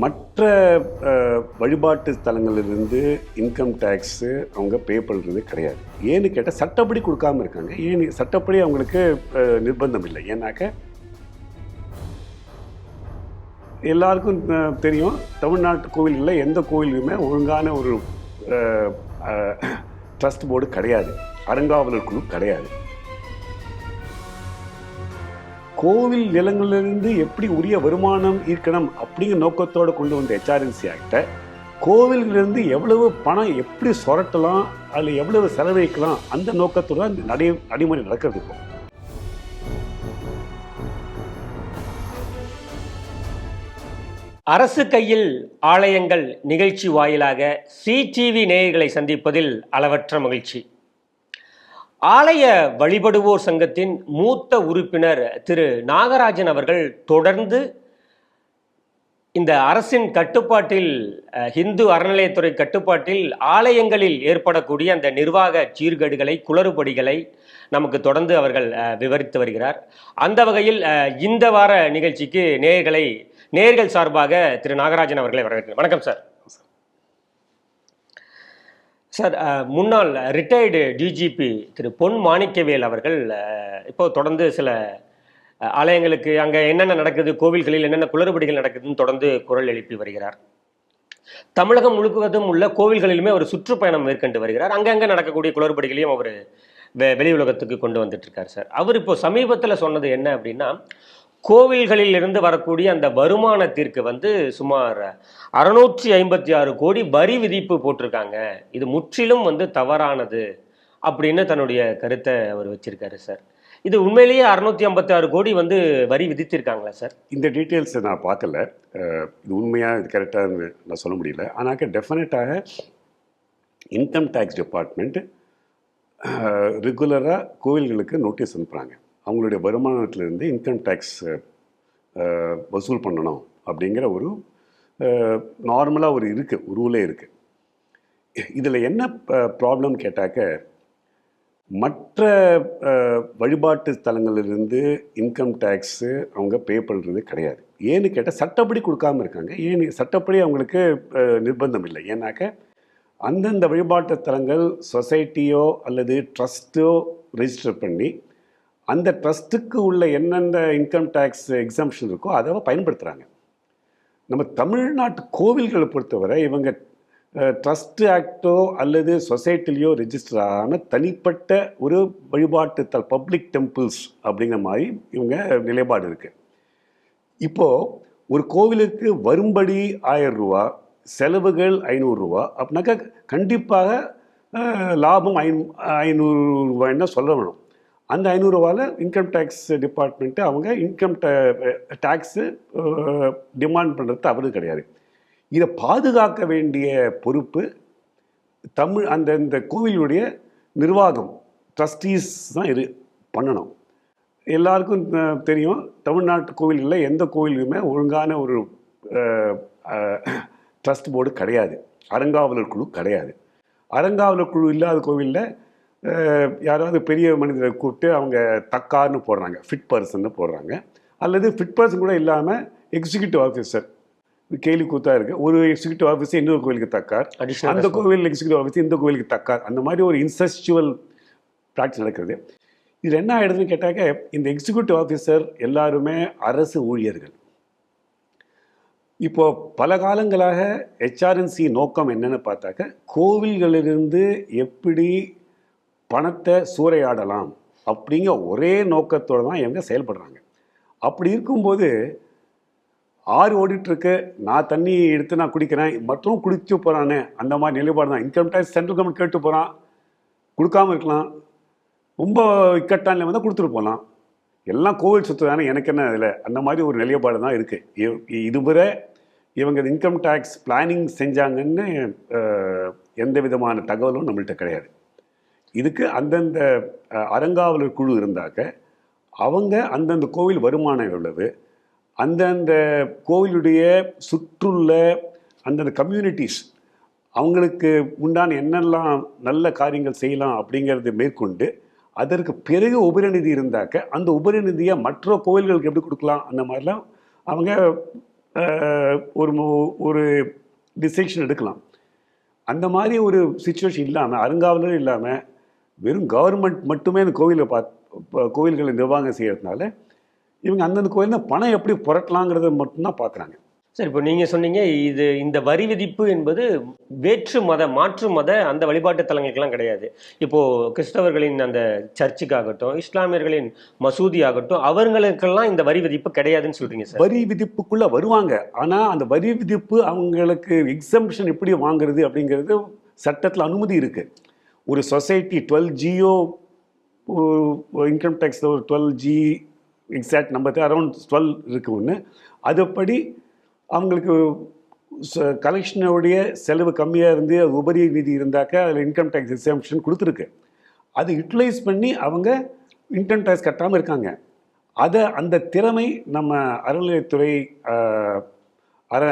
மற்ற வழிபாட்டு ஸ்தலங்களிலிருந்து income tax அவங்க பே பண்ணுறது கிடையாது. ஏன்னு கேட்டால் சட்டப்படி கொடுக்காம இருக்காங்க. ஏன் சட்டப்படி அவங்களுக்கு நிர்பந்தம் இல்லை. ஏன்னாக்க எல்லாருக்கும் தெரியும். தமிழ்நாட்டு கோவில்களில் எந்த கோவிலுமே ஒழுங்கான ஒரு ட்ரஸ்ட் போர்டு கிடையாது. அறங்காவலர் குழு கிடையாது. கோவில் நிலங்களிலிருந்து எப்படி உரிய வருமானம் ஈர்க்கணும் அப்படிங்கிற நோக்கத்தோடு கொண்டு வந்த ஹெச்ஆர்என்சி ஆக்டை கோவில்களிலிருந்து எவ்வளவு பணம் எப்படி சுரட்டலாம் அதில் எவ்வளவு செலவழிக்கலாம் அந்த நோக்கத்தோடு தான் இந்த நடை நடைமுறை நடக்கிறது இப்போ. அரசு கையில் ஆலயங்கள் நிகழ்ச்சி வாயிலாக சிடிவி நேயர்களை சந்திப்பதில் அளவற்ற மகிழ்ச்சி. ஆலய வழிபடுவோர் சங்கத்தின் மூத்த உறுப்பினர் திரு நாகராஜன் அவர்கள் தொடர்ந்து இந்த அரசின் கட்டுப்பாட்டில் இந்து அறநிலையத்துறை கட்டுப்பாட்டில் ஆலயங்களில் ஏற்படக்கூடிய அந்த நிர்வாக சீர்கேடுகளை குளறுபடிகளை நமக்கு தொடர்ந்து அவர்கள் விவரித்து வருகிறார். அந்த வகையில் இந்த வார நிகழ்ச்சிக்கு நேர்களை நேர்கள் சார்பாக திரு நாகராஜன் அவர்களை வரவேற்கிறேன். வணக்கம் சார். சார் முன்னாள் ரிட்டையர்டு டிஜிபி திரு பொன் மாணிக்கவேல் அவர்கள் இப்போ தொடர்ந்து சில ஆலயங்களுக்கு அங்கே என்னென்ன நடக்குது கோவில்களில் என்னென்ன குளறுபடிகள் நடக்குதுன்னு தொடர்ந்து குரல் எழுப்பி வருகிறார். தமிழகம் முழுவதும் உள்ள கோவில்களிலுமே அவர் சுற்றுப்பயணம் மேற்கொண்டு வருகிறார். அங்கங்கே நடக்கக்கூடிய குளறுபடிகளையும் அவர் வெ வெளி உலகத்துக்கு கொண்டு வந்துட்டு இருக்கார் சார். அவர் இப்போ சமீபத்தில் சொன்னது என்ன அப்படின்னா கோவில்களில் இருந்து வரக்கூடிய அந்த வருமானத்திற்கு வந்து சுமார் அறுநூற்றி ஐம்பத்தி ஆறு கோடி வரி விதிப்பு போட்டிருக்காங்க. இது முற்றிலும் வந்து தவறானது அப்படின்னு தன்னுடைய கருத்தை அவர் வச்சிருக்காரு சார். இது உண்மையிலேயே அறுநூத்தி ஐம்பத்தி ஆறு கோடி வந்து வரி விதித்திருக்காங்களா சார்? இந்த டீட்டெயில்ஸை நான் பார்க்கல. இது உண்மையாக இது கரெக்டாக நான் சொல்ல முடியல. ஆனாக்க டெஃபினட்டாக இன்கம் டேக்ஸ் டிபார்ட்மெண்ட் ரெகுலராக கோவில்களுக்கு நோட்டீஸ் அனுப்புகிறாங்க அவங்களுடைய வருமானத்திலிருந்து இன்கம் டேக்ஸ் வசூல் பண்ணணும் அப்படிங்கிற ஒரு நார்மலாக ஒரு இருக்குது ஒரு ரூலே இருக்குது இதில் என்ன ப்ராப்ளம் கேட்டாக்க மற்ற வழிபாட்டு ஸ்தலங்களிலிருந்து இன்கம் டேக்ஸு அவங்க பே பண்ணுறது கிடையாது. ஏன்னு கேட்டால் சட்டப்படி கொடுக்காம இருக்காங்க. ஏன் சட்டப்படி அவங்களுக்கு நிர்பந்தம் இல்லை. ஏன்னாக்க அந்தந்த வழிபாட்டு தலங்கள் சொசைட்டியோ அல்லது ட்ரஸ்ட்டோ ரெஜிஸ்டர் பண்ணி அந்த ட்ரஸ்ட்டுக்கு உள்ள என்னென்ன இன்கம் டேக்ஸ் எக்ஸாம்ஷன் இருக்கோ அதை பயன்படுத்துகிறாங்க நம்ம தமிழ்நாட்டு கோவில்களை பொறுத்தவரை இவங்க ட்ரஸ்ட்டு ஆக்டோ அல்லது சொசைட்டிலையோ ரெஜிஸ்டர் ஆன தனிப்பட்ட ஒரு வழிபாட்டு த பப்ளிக் டெம்பிள்ஸ் அப்படிங்கிற மாதிரி இவங்க நிலைப்பாடு இருக்குது இப்போது ஒரு கோவிலுக்கு வரும்படி ஆயிரம் ரூபா செலவுகள் ஐநூறுரூவா அப்படின்னாக்கா கண்டிப்பாக லாபம் ஐநூறு ரூபாய்ன்னு சொல்ல வேணும். அந்த ஐநூறுரூவாவில் இன்கம் டேக்ஸ் டிபார்ட்மெண்ட்டு அவங்க இன்கம் டேக்ஸு டிமாண்ட் பண்ணுறது தவறு கிடையாது. இதை பாதுகாக்க வேண்டிய பொறுப்பு தமிழ் அந்த இந்த கோவிலுடைய நிர்வாகம் ட்ரஸ்டீஸ் தான் இரு பண்ணணும். எல்லாருக்கும் தெரியும் தமிழ்நாட்டு கோவில்களில் எந்த கோவிலுமே ஒழுங்கான ஒரு ட்ரஸ்ட் போர்டு கிடையாது. அறங்காவலர் குழு கிடையாது. அறங்காவலர் குழு இல்லாத கோவிலில் யாராவது பெரிய மனிதரை கூப்பிட்டு அவங்க தக்கார்னு போடுறாங்க ஃபிட் பர்சன்னு போடுறாங்க. அல்லது ஃபிட் பர்சன் கூட இல்லாமல் எக்ஸிக்யூட்டிவ் ஆஃபீஸர் கேலி கூத்தா இருக்கு. ஒரு எக்ஸிக்யூட்டிவ் ஆஃபீஸர் இன்னொரு கோவிலுக்கு தக்கார் அந்த கோவில் எக்ஸிக்யூட்டிவ் ஆஃபீஸர் இந்த கோவிலுக்கு தக்கார் அந்த மாதிரி ஒரு இன்செஸ்சுவல் ப்ராக்டிஸ் நடக்கிறது. இதில் என்ன ஆயிடுதுன்னு கேட்டாக்க இந்த எக்ஸிக்யூட்டிவ் ஆஃபீஸர் எல்லாருமே அரசு ஊழியர்கள். இப்போ பல காலங்களாக ஹெச்ஆர்என்சி நோக்கம் என்னன்னு பார்த்தாக்க கோவில்களிலிருந்து எப்படி பணத்தை சூறையாடலாம் அப்படிங்கிற ஒரே நோக்கத்தோடு தான் இவங்க செயல்படுறாங்க. அப்படி இருக்கும்போது ஆறு ஓடிட்டுருக்கு நான் தண்ணி எடுத்து நான் குடிக்கிறேன் மற்றும் குடிச்சு போகிறானே அந்த மாதிரி நிலைப்பாடு தான். இன்கம் டேக்ஸ் சென்ட்ரல் கவர்மெண்ட் கேட்டு போகிறான் கொடுக்காம இருக்கலாம். ரொம்ப இக்கட்டான வந்து கொடுத்துட்டு போகலாம் எல்லாம் கோவில் சொத்து தானே எனக்கு என்ன இதில்? அந்த மாதிரி ஒரு நிலைப்பாடு தான் இருக்குது இதுவரை இவங்க இன்கம் டேக்ஸ் பிளானிங் செஞ்சாங்கன்னு எந்த விதமான தகவலும் நம்மள்ட்ட கிடையாது. இதுக்கு அந்தந்த அறங்காவலர் குழு இருந்தாக்க அவங்க அந்தந்த கோவில் வருமானம் எவ்வளவு அந்தந்த கோவிலுடைய சுற்றுள்ள அந்தந்த கம்யூனிட்டிஸ் அவங்களுக்கு உண்டான என்னெல்லாம் நல்ல காரியங்கள் செய்யலாம் அப்படிங்கிறத மேற்கொண்டு அதற்கு பிறகு உபரிநிதி இருந்தாக்க அந்த உபரிநிதியை மற்ற கோவில்களுக்கு எப்படி கொடுக்கலாம் அந்த மாதிரிலாம் அவங்க ஒரு ஒரு டிசிஷன் எடுக்கலாம். அந்த மாதிரி ஒரு சுச்சுவேஷன் இல்லாமல் அருங்காவலரும் இல்லாமல் வெறும் கவர்மெண்ட் மட்டுமே அந்த கோவிலை பாத் கோவில்களை நிர்வாகம் செய்யறதுனால இவங்க அந்தந்த கோயிலில் பணம் எப்படி புரட்டலாங்கிறத மட்டும்தான் பார்க்குறாங்க சரி இப்போ நீங்க சொன்னீங்க இது இந்த வரி விதிப்பு என்பது வேற்று மத மாற்று மத அந்த வழிபாட்டு தலங்களுக்கெல்லாம் கிடையாது. இப்போ கிறிஸ்தவர்களின் அந்த சர்ச்சுக்காகட்டும் இஸ்லாமியர்களின் மசூதி ஆகட்டும் அவங்களுக்கெல்லாம் இந்த வரி விதிப்பு கிடையாதுன்னு சொல்றீங்க சார். வரி விதிப்புக்குள்ள வருவாங்க. ஆனா அந்த வரி விதிப்பு அவங்களுக்கு எக்ஸம்ஷன் எப்படி வாங்குறது அப்படிங்கிறது சட்டத்தில் அனுமதி இருக்கு. ஒரு சொசைட்டி டுவெல் ஜியோ இன்கம் டேக்ஸ் ஒரு twelve G exact number around twelve இருக்குது ஒன்று அதுபடி அவங்களுக்கு கலெக்ஷனுடைய செலவு கம்மியாக இருந்து அது உபரி நிதி இருந்தாக்க அதில் இன்கம் டேக்ஸ் எக்ஸாம்ஷன் கொடுத்துருக்கு. அதை யூட்டிலைஸ் பண்ணி அவங்க இன்கம் டேக்ஸ் கட்டாமல் இருக்காங்க. அதை அந்த திறமை நம்ம அறநிலையத்துறை அற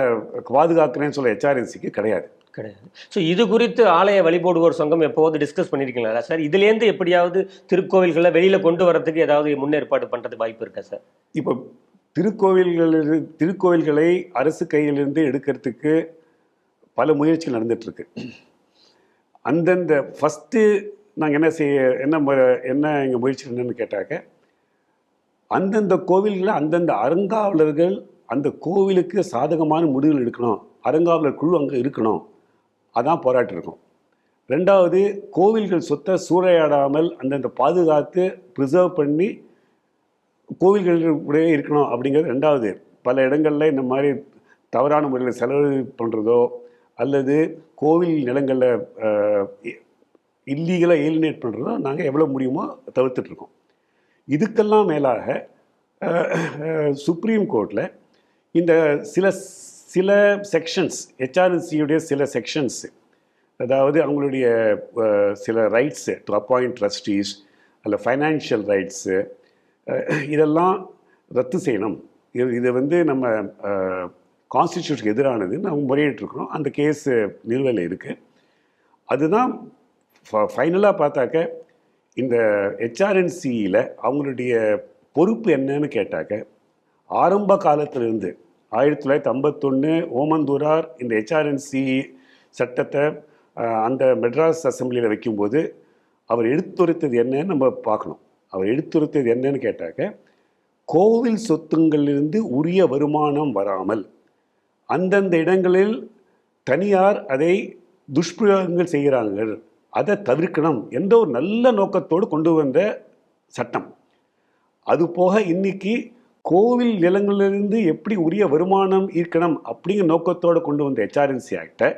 பாதுகாக்கிறேன்னு சொல்ல ஹெச்ஆர்என்சிக்கு கிடையாது. கிடையாது. ஸோ இது குறித்து ஆலய வழிபோடுவோர் சங்கம் எப்போது டிஸ்கஸ் பண்ணியிருக்கீங்களா சார் இதுலேருந்து எப்படியாவது திருக்கோவில்களை வெளியில் கொண்டு வரதுக்கு ஏதாவது முன்னேற்பாடு பண்ணுறது வாய்ப்பு இருக்கா சார்? இப்போ திருக்கோவில்கள் திருக்கோவில்களை அரசு கையிலிருந்து எடுக்கிறதுக்கு பல முயற்சிகள் நடந்துட்டுருக்கு. அந்தந்த ஃபஸ்ட்டு நாங்கள் என்ன செய்ய என்ன மு- என்ன எங்கள் முயற்சி என்னன்னு கேட்டாக்க அந்தந்த கோவில்களில் அந்தந்த அறங்காவலர்கள் அந்த கோவிலுக்கு சாதகமான முடிவுகள் எடுக்கணும். அறங்காவலர் குழு அங்கே இருக்கணும். அதான் போராட்டம் இருக்கும். ரெண்டாவது கோவில்கள் சொத்தை சூறையாடாமல் அந்தந்த பாதுகாத்து ப்ரிசர்வ் பண்ணி கோவில்களுடைய இருக்கணும் அப்படிங்கிறது ரெண்டாவது. பல இடங்களில் இந்த மாதிரி தவறான முறையில் செலவு பண்ணுறதோ அல்லது கோவில் நிலங்களில் இல்லீகலாக ஏலினேட் பண்ணுறதோ நாங்கள் எவ்வளோ முடியுமோ தவிர்த்துட்ருக்கோம் இதுக்கெல்லாம் மேலாக சுப்ரீம் கோர்ட்டில் இந்த சில சில செக்ஷன்ஸ் ஹெச்ஆர்என்சியுடைய சில செக்ஷன்ஸ் அதாவது அவங்களுடைய சில ரைட்ஸு டு அப்பாயிண்ட் ட்ரஸ்டீஸ் அல்ல ஃபைனான்ஷியல் ரைட்ஸு இதெல்லாம் ரத்து செய்யணும். இது இது வந்து நம்ம கான்ஸ்டியூஷனுக்கு எதிரானது நம்ம முறையிட்டிருக்கிறோம் அந்த கேஸ் நிலுவையில் இருக்குது அதுதான் ஃபைனலாக பார்த்தாக்க இந்த ஹெச்ஆர்என்சியில் அவங்களுடைய பொறுப்பு என்னன்னு கேட்டாக்க ஆரம்ப காலத்திலிருந்து ஆயிரத்தி தொள்ளாயிரத்தி ஐம்பத்தொன்று ஓமந்தூரார் இந்த ஹெச்ஆர்என்சி சட்டத்தை அந்த மெட்ராஸ் அசம்பிளியில் வைக்கும்போது அவர் எடுத்துரைத்தது என்னன்னு நம்ம பார்க்கணும். அவர் எடுத்துரைத்தது என்னன்னு கேட்டாக்க கோவில் சொத்துங்களிலிருந்து உரிய வருமானம் வராமல் அந்தந்த இடங்களில் தனியார் அதை துஷ்பிரயோகங்கள் செய்கிறாங்க அதை தவிர்க்கணும் என்ற ஒரு நல்ல நோக்கத்தோடு கொண்டு வந்த சட்டம். அது போக இன்னைக்கு கோவில் நிலங்களிலிருந்து எப்படி உரிய வருமானம் ஈர்க்கணும் அப்படிங்கிற நோக்கத்தோடு கொண்டு வந்த ஹெச்ஆர்என்சி ஆக்டை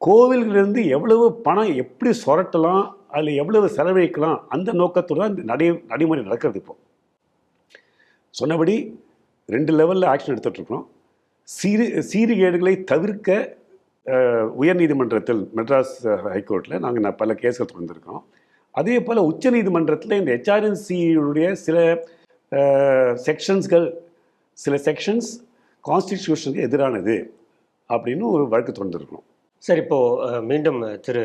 கோவில்களிலிருந்து எவ்வளவு பணம் எப்படி சுரட்டலாம் அதில் எவ்வளவு செலவழிக்கலாம் அந்த நோக்கத்தோடு தான் இந்த நடை நடைமுறை நடக்கிறது இப்போ. சொன்னபடி ரெண்டு லெவலில் ஆக்ஷன் எடுத்துகிட்ருக்கோம் சீரி சீர்கேடுகளை தவிர்க்க உயர்நீதிமன்றத்தில் மெட்ராஸ் ஹைகோர்ட்டில் நாங்கள் பல கேஸ்கள் தொடர்ந்துருக்கோம். அதே போல் உச்சநீதிமன்றத்தில் இந்த ஹெச்ஆர்என்சியுடைய சில செக்ஷன்ஸ்கள் சில செக்ஷன்ஸ் கான்ஸ்டிடியூஷனுக்கு எதிரானது அப்படின்னு ஒரு வழக்கு தொடர்ந்துருக்கணும். சார் இப்போது மீண்டும் திரு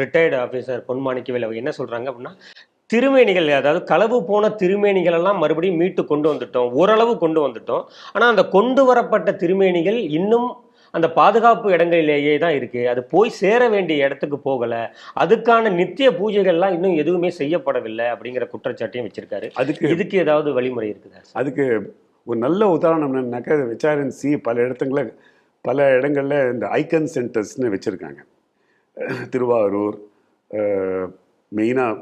ரிட்டையர்டு ஆஃபீஸர் பொன்மாணிக்கவேல் அவங்க என்ன சொல்கிறாங்க அப்படின்னா திருமேனிகள் அதாவது களவு போன திருமேனிகள் எல்லாம் மறுபடியும் மீட்டு கொண்டு வந்துட்டோம் ஓரளவு கொண்டு வந்துட்டோம். ஆனால் அந்த கொண்டு வரப்பட்ட திருமேனிகள் இன்னும் அந்த பாதுகாப்பு இடங்களிலேயே தான் இருக்கு. அது போய் சேர வேண்டிய இடத்துக்கு போகல. அதுக்கான நித்திய பூஜைகள்லாம் இன்னும் எதுவுமே செய்யப்படவில்லை அப்படிங்கிற குற்றச்சாட்டையும் வச்சிருக்காரு. அதுக்கு இதுக்கு ஏதாவது வழிமுறை இருக்குதா அதுக்கு ஒரு நல்ல உதாரணம் என்னன்னாக்கா ஹெச்ஆர்என்சி பல இடத்துங்கள பல இடங்களில் இந்த ஐக்கன் சென்டர்ஸ்னு வச்சுருக்காங்க. திருவாரூர் மெயினாக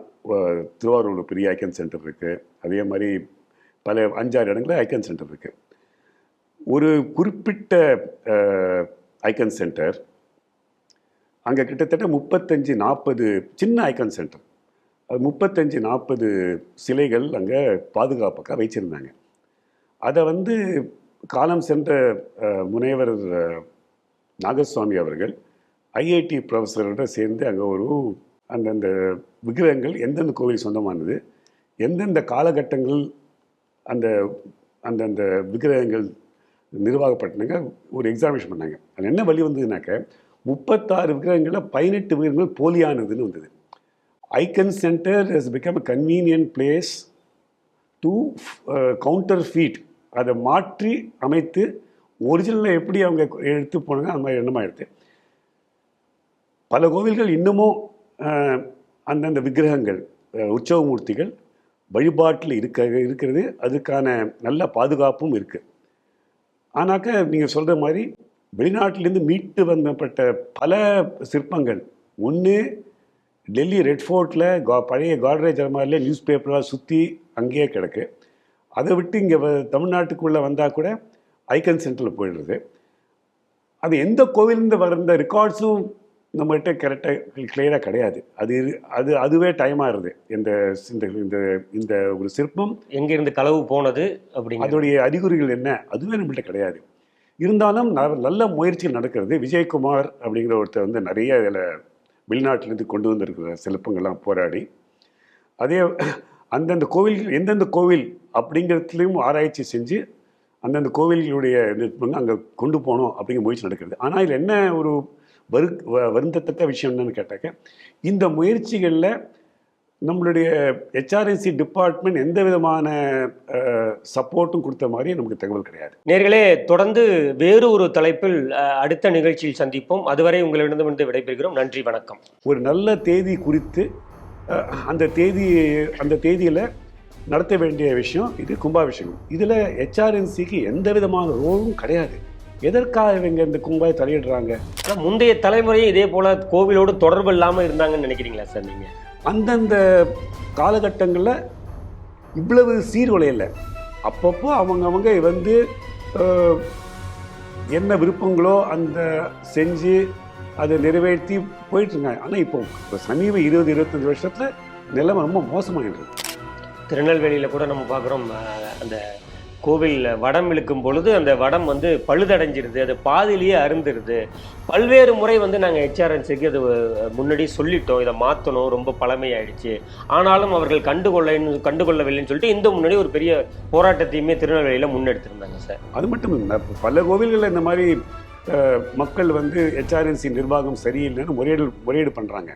திருவாரூர் பெரிய ஐக்கன் சென்டர் இருக்குது அதே மாதிரி பல அஞ்சாறு இடங்களில் ஐக்கன் சென்டர் இருக்குது ஒரு குறிப்பிட்ட ஐக்கன் சென்டர் அங்கே கிட்டத்தட்ட முப்பத்தஞ்சு நாற்பது சின்ன ஐக்கன் சென்டர் அது முப்பத்தஞ்சு நாற்பது சிலைகள் அங்கே பாதுகாப்பாக வச்சுருந்தாங்க. அதை வந்து காலம் சென்ற முனைவர் நாகசுவாமி அவர்கள் ஐஐடி ப்ரொஃபஸரோட சேர்ந்து அங்கே ஒரு அந்தந்த விக்கிரகங்கள் எந்தெந்த கோவில் சொந்தமானது எந்தெந்த காலகட்டங்கள் அந்த அந்தந்த விக்கிரகங்கள் நிர்வாகப்பட்டனங்க ஒரு எக்ஸாமினேஷன் பண்ணாங்க. அது என்ன வழி வந்ததுனாக்க முப்பத்தாறு விக்கிரகங்களில் பதினெட்டு விக்கிரகங்கள் போலியானதுன்னு வந்தது. Icon centre has become a convenient place to counterfeit அதை மாற்றி அமைத்து ஒரிஜினலில் எப்படி அவங்க எடுத்து போனாங்க அந்த மாதிரி எண்ணமாக எடுத்து பல கோவில்கள் இன்னமும் அந்தந்த விக்கிரகங்கள் உற்சவ மூர்த்திகள் வழிபாட்டில் இருக்க இருக்கிறது. அதுக்கான நல்ல பாதுகாப்பும் இருக்குது ஆனாக்க நீங்கள் சொல்கிற மாதிரி வெளிநாட்டிலேருந்து மீட்டு வந்தப்பட்ட பல சிற்பங்கள். ஒன்று டெல்லி ரெட் ஃபோர்ட்டில் கா பழைய காட்ரேஜ் அலமாரிலே நியூஸ் பேப்பராக சுற்றி அங்கேயே கிடக்கு. அதை விட்டு இங்கே தமிழ்நாட்டுக்குள்ளே வந்தால் கூட ஐக்கன் சென்டரில் போயிடுறது. அது எந்த கோவிலேருந்து வந்த ரெக்கார்ட்ஸும் நம்மகிட்ட கரெக்டாக கிளியராக கிடையாது. அது அது அதுவே டைம் ஆகுது இந்த இந்த இந்த ஒரு சிற்பம் எங்கிருந்து களவு போனது அப்படிங்கிறது அதோடைய அறிகுறிகள் என்ன? அதுவே நம்மள்ட்ட கிடையாது. இருந்தாலும் ந- நல்ல முயற்சிகள் நடக்கிறது. விஜயகுமார் அப்படிங்கிற ஒருத்தர் வந்து நிறைய இதில் வெளிநாட்டிலேருந்து கொண்டு வந்திருக்கிற சிற்பங்கள்லாம் போராடி அதே அந்தந்த கோவில் எந்தெந்த கோவில் அப்படிங்கிறதுலையும் ஆராய்ச்சி செஞ்சு அந்தந்த கோவில்களுடைய நிற்பங்க அங்கே கொண்டு போகணும் அப்படிங்கிற முயற்சி நடக்கிறது. ஆனால் இதில் என்ன ஒரு வரு வருந்தத்தக்க விஷயம் என்னன்னு கேட்டாக்க இந்த முயற்சிகளில் நம்மளுடைய ஹெச்ஆர்என்சி டிபார்ட்மெண்ட் எந்த விதமான சப்போர்ட்டும் கொடுத்த மாதிரி நமக்கு தகவல் கிடையாது. நேர்களே தொடர்ந்து வேறு ஒரு தலைப்பில் அடுத்த நிகழ்ச்சியில் சந்திப்போம். அதுவரை உங்களிடமிருந்து விடைபெறுகிறோம். நன்றி வணக்கம். ஒரு நல்ல தேதி குறித்து அந்த தேதி அந்த தேதியில் நடத்த வேண்டிய விஷயம் இது கும்பாபிஷேகம். இதில் ஹெச்ஆர்என்சிக்கு எந்த விதமான ரோலும் கிடையாது. எதற்காக இவங்க இந்த கும்பாயை தலையிடுறாங்க? முந்தைய தலைமுறையும் இதே போல கோவிலோடு தொடர்பு இல்லாம இருந்தாங்கன்னு நினைக்கிறீங்களா சார் நீங்க? அந்தந்த காலகட்டங்களில் இவ்வளவு சீர்குலையில அப்பப்போ அவங்கவங்க வந்து அஹ், என்ன விருப்பங்களோ அந்த செஞ்சு அதை நிறைவேற்றி போயிட்டுருக்காங்க. ஆனால் இப்போ இப்போ சமீப இருபது இருபத்தஞ்சி வருஷத்தில் நிலைமை ரொம்ப மோசமாகிடுது திருநெல்வேலியில கூட நம்ம பார்க்குறோம் அந்த கோவில் வடம் இழுக்கும் பொழுது அந்த வடம் வந்து பழுதடைஞ்சிருது அது பாதியிலேயே அருந்துருது பல்வேறு முறை வந்து நாங்கள் ஹெச்ஆர்என்சிக்கு அது முன்னாடி சொல்லிட்டோம் இதை மாற்றணும் ரொம்ப பழமையாயிடுச்சு. ஆனாலும் அவர்கள் கண்டுகொள்ளன்னு கண்டுகொள்ளவில்லைன்னு சொல்லிட்டு இந்த முன்னாடி ஒரு பெரிய போராட்டத்தையுமே திருநெல்வேலியில் முன்னெடுத்திருந்தாங்க சார். அது மட்டும் இல்லை பல கோவில்களில் இந்த மாதிரி மக்கள் வந்து ஹெச்ஆர்என்சி நிர்வாகம் சரியில்லைன்னு முறையீடு முறையீடு பண்ணுறாங்க